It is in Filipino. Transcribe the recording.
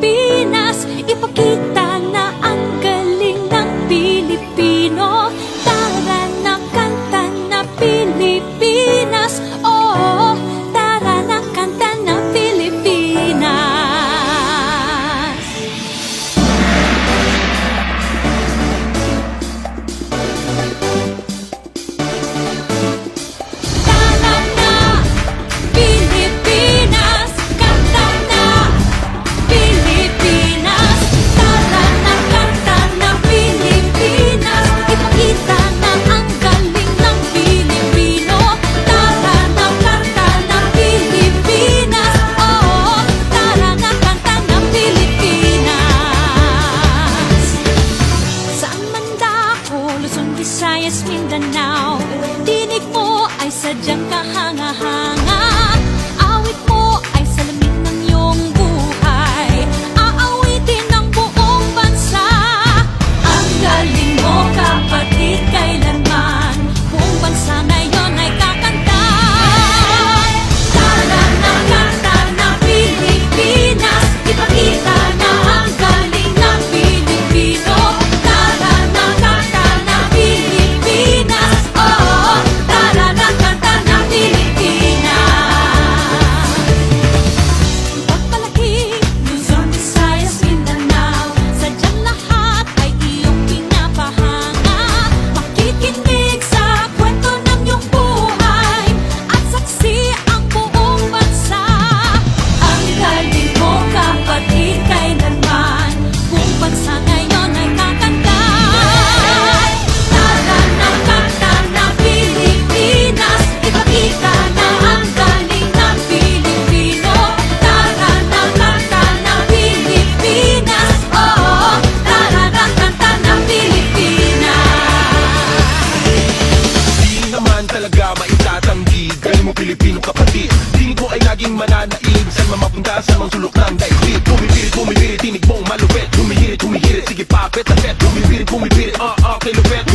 be Luzon, Visayas, Mindanao. Tinig mo ay sadyang kahanga talaga maitatanggi. Galing mo Pilipino kapatid. Tingin ko ay naging mananaig. Saan mamapunta sa mga sulok ng daigdig. Pumipilit, pumipilit, tinig mong malupit. Humihirit, humihirit, sige papet, tapet Pumipilit, pumipilit, ah, uh, ah, uh, kay lupet